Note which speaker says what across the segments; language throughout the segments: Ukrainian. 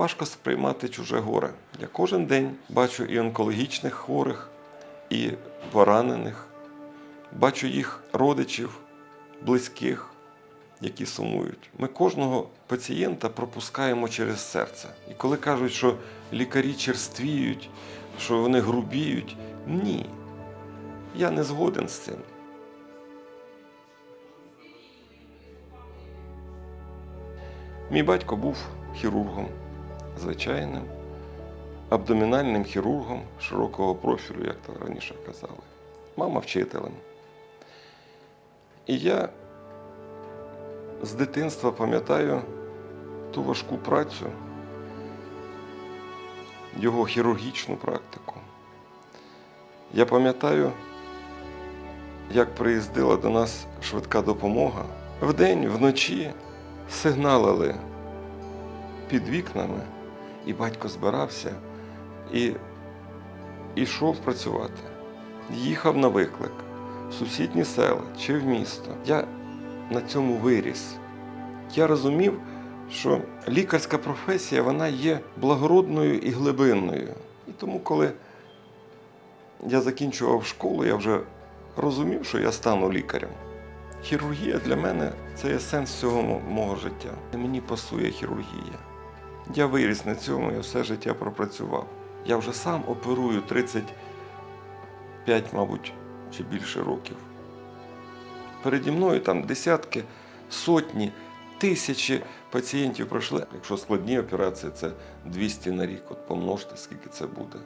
Speaker 1: важко сприймати чуже горе. Я кожен день бачу і онкологічних хворих, і поранених, бачу їх родичів, близьких, які сумують. Ми кожного пацієнта пропускаємо через серце. І коли кажуть, що лікарі черствіють, що вони грубіють, ні. Я не згоден з цим. Мій батько був хірургом звичайним, абдомінальним хірургом широкого профілю, як то раніше казали. Мама вчителем. І я з дитинства пам'ятаю ту важку працю, його хірургічну практику. Я пам'ятаю, як приїздила до нас швидка допомога. Вдень, вночі сигналили під вікнами, і батько збирався і йшов працювати. Їхав на виклик в сусідні села чи в місто. Я на цьому виріс. Я розумів, що лікарська професія вона є благородною і глибинною. І тому, коли я закінчував школу, я вже розумів, що я стану лікарем. Хірургія для мене це є сенс всього мого життя. Мені пасує хірургія. Я виріс на цьому, я все життя пропрацював. Я вже сам оперую 35, мабуть, чи більше років. Переді мною там десятки, сотні, тисячі пацієнтів пройшли. Якщо складні операції, це 200 на рік. От помножте, скільки це буде.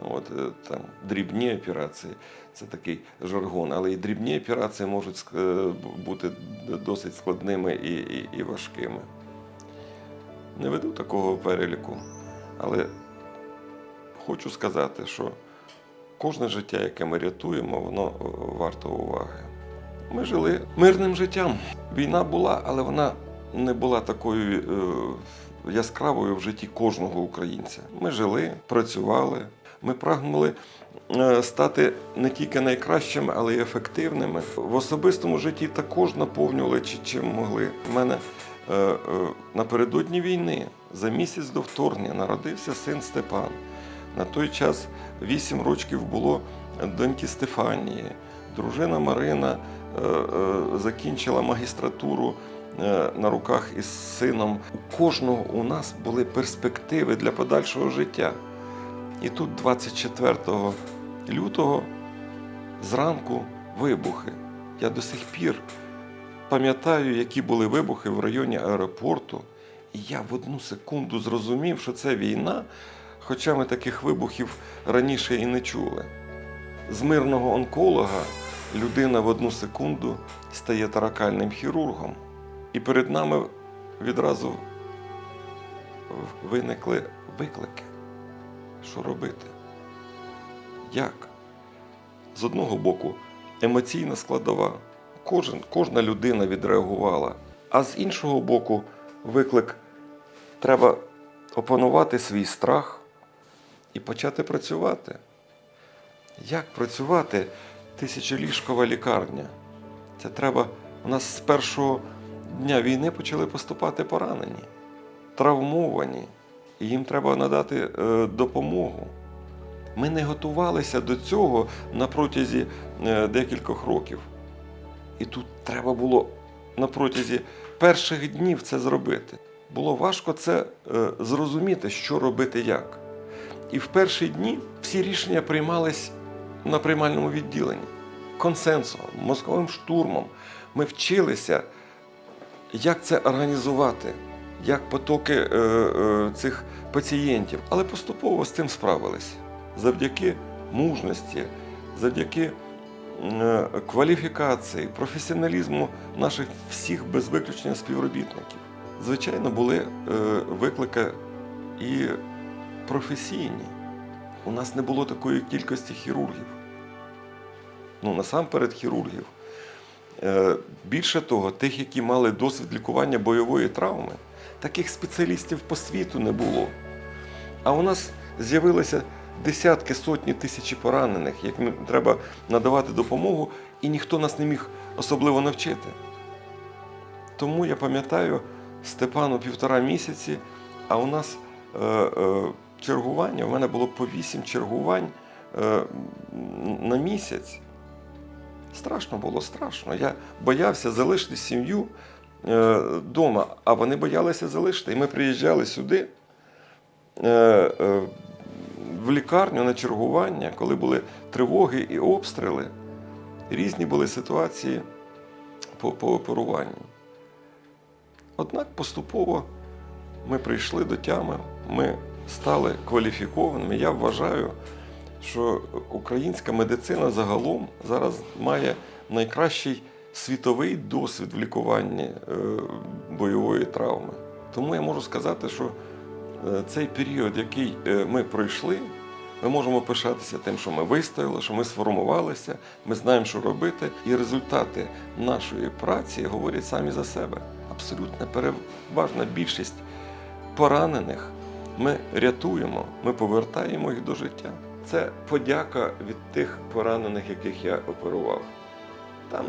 Speaker 1: От, е, там, дрібні операції це такий жаргон, але і дрібні операції можуть е, бути досить складними і, і, і важкими. Не веду такого переліку, але хочу сказати, що кожне життя, яке ми рятуємо, воно е, варто уваги. Ми жили мирним життям. Війна була, але вона не була такою е, яскравою в житті кожного українця. Ми жили, працювали, ми прагнули е, стати не тільки найкращими, але й ефективними. В особистому житті також наповнювали чи- чим могли. У мене напередодні війни, за місяць до вторгнення, народився син Степан. На той час 8 років було доньки Стефанії. Дружина Марина е, е, закінчила магістратуру е, на руках із сином. У кожного у нас були перспективи для подальшого життя. І тут 24 лютого зранку вибухи. Я до сих пір пам'ятаю, які були вибухи в районі аеропорту. І я в одну секунду зрозумів, що це війна, хоча ми таких вибухів раніше і не чули. З мирного онколога людина в одну секунду стає таракальним хірургом. І перед нами відразу виникли виклики. Що робити? Як? З одного боку, емоційна складова. Кожен, кожна людина відреагувала. А з іншого боку, виклик треба опанувати свій страх і почати працювати. Як працювати тисячоліжкова лікарня? Це треба. У нас з першого дня війни почали поступати поранені, травмовані, і їм треба надати е, допомогу. Ми не готувалися до цього на протязі е, декількох років. І тут треба було на протязі перших днів це зробити. Було важко це е, зрозуміти, що робити як. І в перші дні всі рішення приймались на приймальному відділенні консенсусом, мозковим штурмом. Ми вчилися, як це організувати, як потоки е, е, цих пацієнтів. Але поступово з цим справилися. Завдяки мужності, завдяки кваліфікації, професіоналізму наших всіх без виключення співробітників. Звичайно, були е, виклики і професійні. У нас не було такої кількості хірургів. Ну, насамперед хірургів. Е, Більше того, тих, які мали досвід лікування бойової травми, таких спеціалістів по світу не було. А у нас з'явилися десятки, сотні тисячі поранених, яким треба надавати допомогу, і ніхто нас не міг особливо навчити. Тому я пам'ятаю Степану півтора місяці, А у нас е, е, чергування, у мене було по 8 чергувань е, на місяць. Страшно було, страшно. Я боявся залишити сім'ю вдома, а вони боялися залишити. І ми приїжджали сюди е, е, в лікарню на чергування, коли були тривоги і обстріли. Різні були ситуації по, по оперуванню. Однак поступово ми прийшли до тями, ми стали кваліфікованими. Я вважаю, що українська медицина загалом зараз має найкращий світовий досвід в лікуванні е, бойової травми. Тому я можу сказати, що цей період, який е, ми пройшли, ми можемо пишатися тим, що ми вистояли, що ми сформувалися, ми знаємо, що робити, і результати нашої праці говорять самі за себе. Абсолютно переважна більшість поранених ми рятуємо, ми повертаємо їх до життя. Це подяка від тих поранених, яких я оперував. Там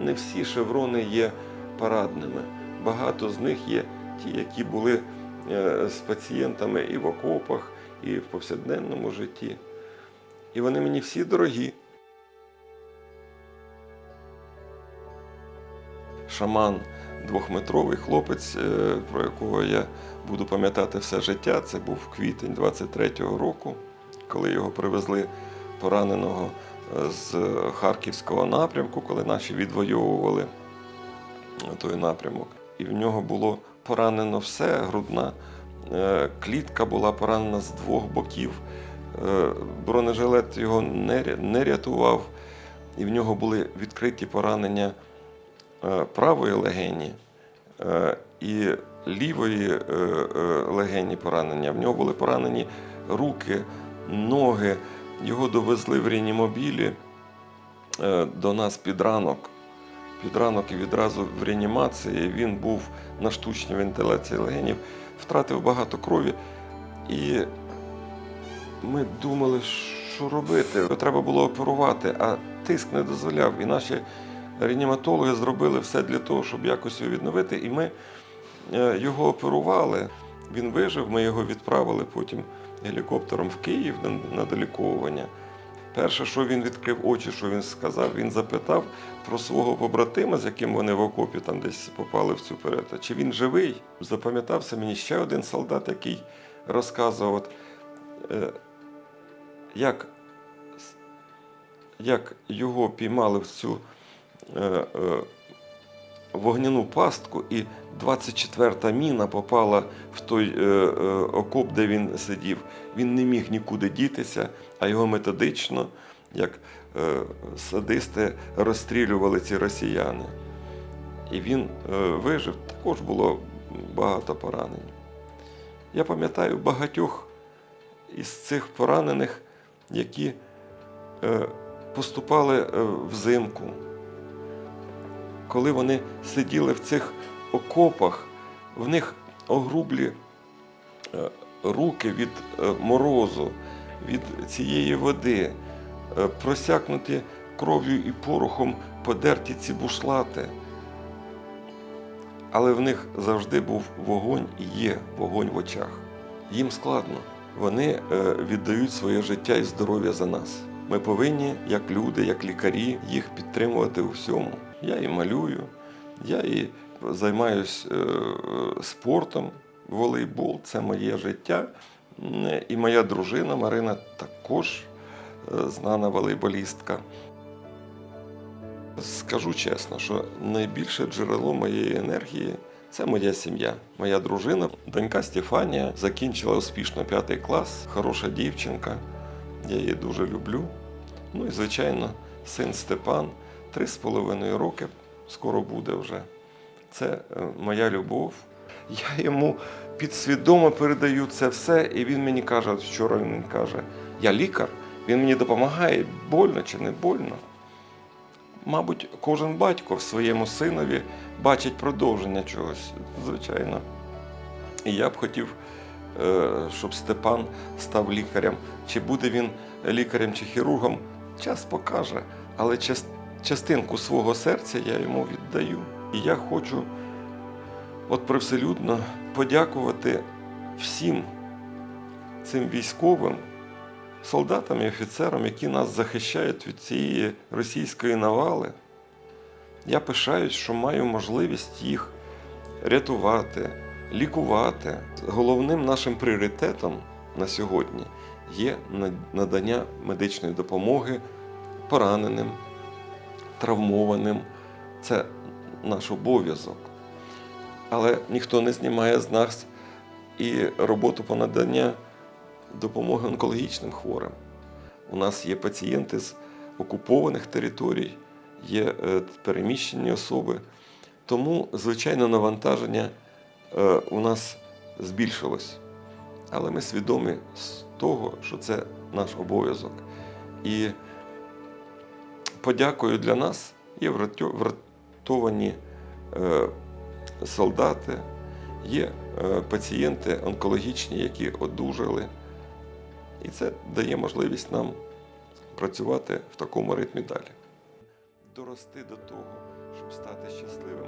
Speaker 1: не всі шеврони є парадними. Багато з них є ті, які були е, з пацієнтами і в окопах, і в повсякденному житті. І вони мені всі дорогі. Шаман двохметровий хлопець, е, про якого я буду пам'ятати все життя. Це був квітень 23-го року, коли його привезли пораненого е, з Харківського напрямку, коли наші відвоювали той напрямок. І в нього було поранено все, грудна е, клітка була поранена з двох боків. Е, Бронежилет його не, рятував, і в нього були відкриті поранення е, правої легені і лівої легені поранення. В нього були поранені руки, ноги. Його довезли в реанімобілі до нас під ранок. Під ранок і відразу в реанімації. Він був на штучній вентиляції легенів, втратив багато крові. І ми думали, що робити. Треба було оперувати, а тиск не дозволяв. І наші реаніматологи зробили все для того, щоб якось його відновити. І ми е, його оперували. Він вижив, ми його відправили потім гелікоптером в Київ на- доліковування. Перше, що він відкрив очі, що він сказав, він запитав про свого побратима, з яким вони в окопі там десь попали в цю перету, чи він живий. Запам'ятався мені ще один солдат, який розказував, е, як, як його піймали в цю е, е, вогняну пастку, і 24-та міна попала в той е, е, окоп, де він сидів. Він не міг нікуди дітися, а його методично, як е, садисти, розстрілювали ці росіяни. І він е, вижив, також було багато поранень. Я пам'ятаю багатьох із цих поранених, які е, поступали е, взимку коли вони сиділи в цих окопах, в них огрублі е, руки від е, морозу, від цієї води, е, просякнуті кров'ю і порохом подерті ці бушлати. Але в них завжди був вогонь і є вогонь в очах. Їм складно. Вони віддають своє життя і здоров'я за нас. Ми повинні, як люди, як лікарі, їх підтримувати у всьому. Я і малюю, я і займаюся спортом, волейбол це моє життя. І моя дружина Марина також е, знана волейболістка. Скажу чесно, що найбільше джерело моєї енергії це моя сім'я. Моя дружина, донька Стефанія, закінчила успішно п'ятий клас, хороша дівчинка. Я її дуже люблю. Ну і, звичайно, син Степан, три з половиною роки, скоро буде вже. Це е, моя любов. Я йому підсвідомо передаю це все, і він мені каже, вчора він каже, я лікар, він мені допомагає, больно чи не больно. Мабуть, кожен батько в своєму синові бачить продовження чогось, звичайно. І я б хотів, е, щоб Степан став лікарем. Чи буде він лікарем чи хірургом, час покаже, але частинку свого серця я йому віддаю. І я хочу от привселюдно подякувати всім цим військовим, солдатам і офіцерам, які нас захищають від цієї російської навали. Я пишаюсь, що маю можливість їх рятувати, лікувати. Головним нашим пріоритетом на сьогодні є надання медичної допомоги пораненим, травмованим. Це наш обов'язок. Але ніхто не знімає з нас і роботу по наданню допомоги онкологічним хворим. У нас є пацієнти з окупованих територій, є е, переміщені особи. Тому, звичайно, навантаження е, у нас збільшилось. Але ми свідомі того, що це наш обов'язок. І подякою для нас є врятовані е, солдати, є е, пацієнти онкологічні, які одужали. І це дає можливість нам працювати в такому ритмі далі. Дорости до того, щоб стати щасливим